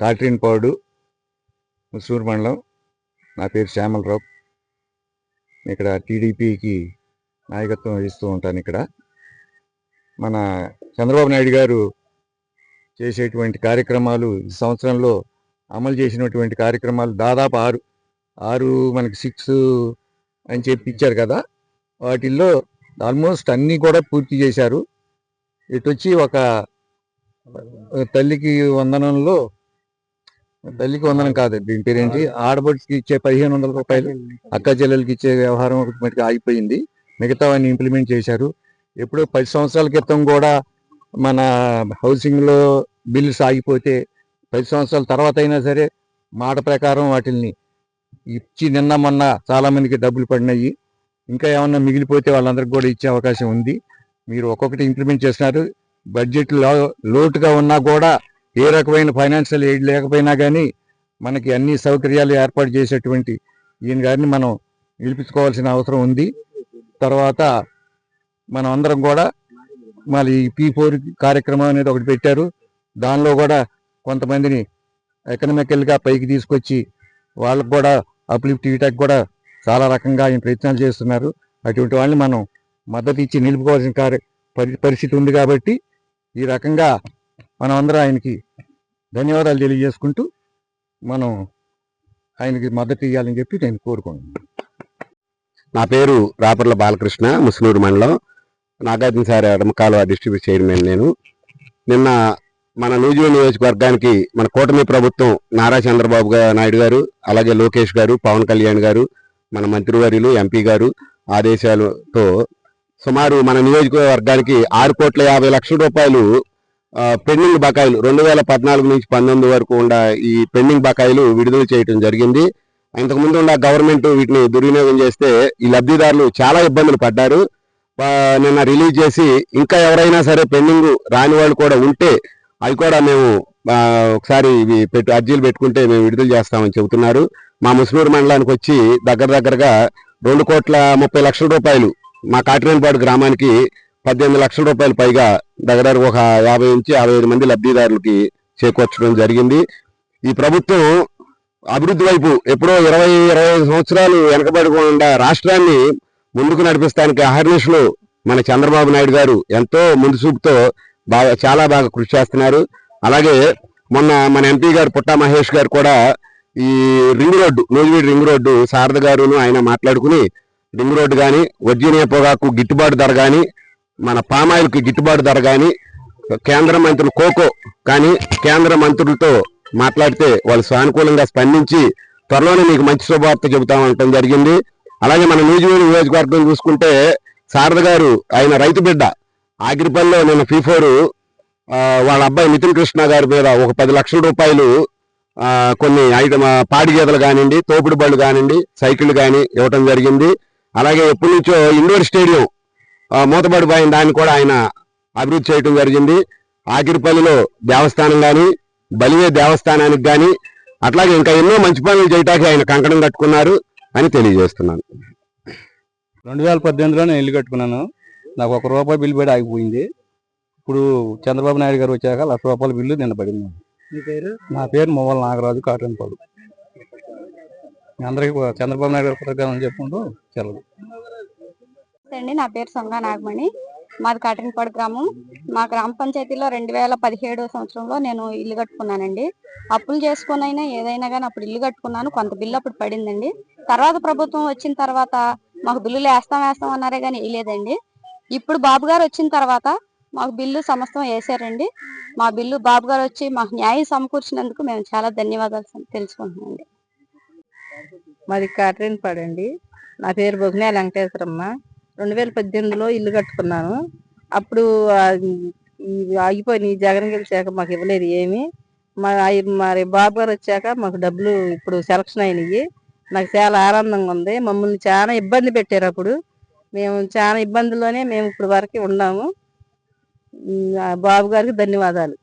కాట్రిన్పాడు ముసూరు మండలం. నా పేరు శ్యామలరావు. ఇక్కడ టీడీపీకి నాయకత్వం వహిస్తూ ఉంటాను ఇక్కడ. మన చంద్రబాబు నాయుడు గారు చేసేటువంటి కార్యక్రమాలు ఈ సంవత్సరంలో అమలు చేసినటువంటి కార్యక్రమాలు దాదాపు ఆరు ఆరు మనకి సిక్స్ అని చెప్పి ఇచ్చారు కదా. వాటిల్లో ఆల్మోస్ట్ అన్నీ కూడా పూర్తి చేశారు. ఇటు వచ్చి ఒక తల్లికి వందనంలో తల్లికి వందనం కాదు. దీని పేరేంటి ఆడబడికి ఇచ్చే పదిహేను వందల రూపాయలు అక్క చెల్లెలకి ఇచ్చే వ్యవహారం ఒకటి మటుకు ఆగిపోయింది. మిగతావన్నీ ఇంప్లిమెంట్ చేశారు. ఎప్పుడో పది సంవత్సరాల క్రితం కూడా మన హౌసింగ్లో బిల్స్ ఆగిపోతే పది సంవత్సరాల తర్వాత అయినా సరే మాట ప్రకారం వాటిని ఇచ్చి నిన్న మొన్న చాలా మందికి డబ్బులు పడినాయి. ఇంకా ఏమన్నా మిగిలిపోతే వాళ్ళందరికీ కూడా ఇచ్చే అవకాశం ఉంది. మీరు ఒక్కొక్కటి ఇంప్లిమెంట్ చేస్తున్నారు. బడ్జెట్లో లోటుగా ఉన్నా కూడా ఏ రకమైన ఫైనాన్షియల్ ఎయిడ్ లేకపోయినా కానీ మనకి అన్ని సౌకర్యాలు ఏర్పాటు చేసేటువంటి ఈయన గారిని మనం నిలిపించుకోవాల్సిన అవసరం ఉంది. తర్వాత మనం అందరం కూడా మళ్ళీ పీ ఫోర్ కార్యక్రమం అనేది ఒకటి పెట్టారు. దానిలో కూడా కొంతమందిని ఎకనామికల్గా పైకి తీసుకొచ్చి వాళ్ళకు కూడా అప్లిఫ్ట్ ఇవ్వటానికి కూడా చాలా రకంగా ఆయన ప్రయత్నాలు చేస్తున్నారు. అటువంటి వాళ్ళని మనం మద్దతు ఇచ్చి నిలుపుకోవాల్సిన కార్య పరి- పరిస్థితి ఉంది కాబట్టి ఈ రకంగా మనం అందరం ఆయనకి ధన్యవాదాలు తెలియజేసుకుంటూ మనం ఆయనకి మద్దతు ఇవ్వాలని చెప్పి నేను కోరుకుంటున్నాను. నా పేరు రాపర్ల బాలకృష్ణ ముసలూరు మండలం. నాగార్జున సార్ ఎడమకాలువ డిస్ట్రిబ్యూట్ చైర్మన్ నేను? నిన్న మన నూజివీ నియోజకవర్గానికి మన కూటమి ప్రభుత్వం నారా చంద్రబాబు నాయుడు గారు అలాగే లోకేష్ గారు పవన్ కళ్యాణ్ గారు మన మంత్రివర్యులు ఎంపీ గారు ఆదేశాలతో సుమారు మన నియోజకవర్గానికి ఆరు కోట్ల యాభై లక్షల రూపాయలు పెండింగ్ బకాయిలు రెండు వేల పద్నాలుగు నుంచి పంతొమ్మిది వరకు ఉన్న ఈ పెండింగ్ బకాయిలు విడుదల చేయడం జరిగింది. ఇంతకుముందు ఉన్న గవర్నమెంట్ వీటిని దుర్వినియోగం చేస్తే ఈ లబ్ధిదారులు చాలా ఇబ్బందులు పడ్డారు. నిన్న రిలీజ్ చేసి ఇంకా ఎవరైనా సరే పెండింగ్ రాని వాళ్ళు కూడా ఉంటే అవి కూడా మేము ఒకసారి ఇవి పెట్టు అర్జీలు పెట్టుకుంటే మేము విడుదల చేస్తామని చెబుతున్నారు. మా ముస్లూరు మండలానికి వచ్చి దగ్గర దగ్గరగా రెండు కోట్ల ముప్పై లక్షల రూపాయలు మా కాటిరేనిపాడు గ్రామానికి పద్దెనిమిది లక్షల రూపాయలు పైగా దగ్గర ఒక యాభై నుంచి యాభై ఐదు మంది లబ్ధిదారులకి చేకూర్చడం జరిగింది. ఈ ప్రభుత్వం అభివృద్ధి వైపు ఎప్పుడో ఇరవై ఇరవై ఐదు సంవత్సరాలు వెనకబడకుండా రాష్ట్రాన్ని ముందుకు నడిపిస్తానికి అహర్నిశలు మన చంద్రబాబు నాయుడు గారు ఎంతో ముందుసూపుతో బాగా చాలా బాగా కృషి చేస్తున్నారు. అలాగే మొన్న మన ఎంపీ గారు పుట్టా మహేష్ గారు కూడా ఈ ring road Nuzvid ring road Sarada గారును ఆయన మాట్లాడుకుని రింగ్ రోడ్డు కానీ వర్జీనియా పొగాకు గిట్టుబాటు ధర కానీ మన పామాయిల్కి గిట్టుబాటు ధర కానీ కేంద్ర మంత్రులు కోకో కానీ కేంద్ర మంత్రులతో మాట్లాడితే వాళ్ళు సానుకూలంగా స్పందించి త్వరలోనే మీకు మంచి శుభవార్త చెబుతామంటం జరిగింది. అలాగే మన నూజివీడు నియోజకవర్గం చూసుకుంటే శారద గారు ఆయన రైతు బిడ్డ. ఆగిరిపల్లిలో నిన్న ఫీఫోరు వాళ్ళ అబ్బాయి నితిన్ కృష్ణ గారి మీద ఒక పది లక్షల రూపాయలు కొన్ని ఐటమ్ పాడి గేదెలు కానివ్వండి తోపుడు బళ్ళు కానివ్వండి సైకిళ్ళు కానీ ఇవ్వటం జరిగింది. అలాగే ఎప్పటి నుంచో ఇండోర్ స్టేడియం ఆ, మూతపడిపోయిన దాన్ని కూడా ఆయన అభివృద్ధి చేయటం జరిగింది. ఆకిరిపల్లిలో దేవస్థానం కానీ బలివే దేవస్థానానికి కానీ అట్లాగే ఇంకా ఎన్నో మంచి పనులు చేయటానికి ఆయన కంకణం కట్టుకున్నారు అని తెలియజేస్తున్నాను. రెండు వేల పద్దెనిమిదిలో నేను ఇల్లు కట్టుకున్నాను. నాకు ఒక రూపాయి బిల్లు పడి ఆగిపోయింది. ఇప్పుడు చంద్రబాబు నాయుడు గారు వచ్చాక లక్ష రూపాయల బిల్లు నిన్న పడింది. మీ పేరు? నా పేరు మొవ్వల నాగరాజు కాటన్పాడు అందరికీ చంద్రబాబు నాయుడు గారు కృతజ్ఞతలు చెప్పుకుంటూ సెలవు. అండి. నా పేరు సొంగ నాగమణి. మాది కాటన్పాడు గ్రామం. మా గ్రామ పంచాయతీలో రెండు వేల పదిహేడు సంవత్సరంలో నేను ఇల్లు కట్టుకున్నానండి. అప్పులు చేసుకునైనా అయినా ఏదైనా కానీ అప్పుడు ఇల్లు కట్టుకున్నాను. కొంత బిల్లు అప్పుడు పడిందండి. తర్వాత ప్రభుత్వం వచ్చిన తర్వాత మాకు బిల్లులు వేస్తాం వేస్తాం అన్నారే కానీ వేయలేదండి. ఇప్పుడు బాబు గారు వచ్చిన తర్వాత మాకు బిల్లు సమస్తం వేసారండి. మా బిల్లు బాబు గారు వచ్చి మాకు న్యాయం సమకూర్చినందుకు మేము చాలా ధన్యవాదాలు తెలుసుకుంటున్నామండి. మాది కాట్రేన్ పాడండి నా పేరు బొగ్నే వెంకటేశ్వరమ్మ. రెండు వేల పద్దెనిమిదిలో ఇల్లు కట్టుకున్నాను. అప్పుడు ఆ, ఆగిపోయిన జగన్ గెలిచాక మాకు ఇవ్వలేదు ఏమి. మా మరి బాబు గారు వచ్చాక మాకు డబ్బులు ఇప్పుడు సెలక్షన్ అయినాయి. నాకు చాలా ఆనందంగా ఉంది. మమ్మల్ని చాలా ఇబ్బంది పెట్టారు అప్పుడు. మేము చాలా ఇబ్బందుల్లోనే మేము ఇప్పుడు వరకు ఉన్నాము. ఆ బాబు గారికి ధన్యవాదాలు.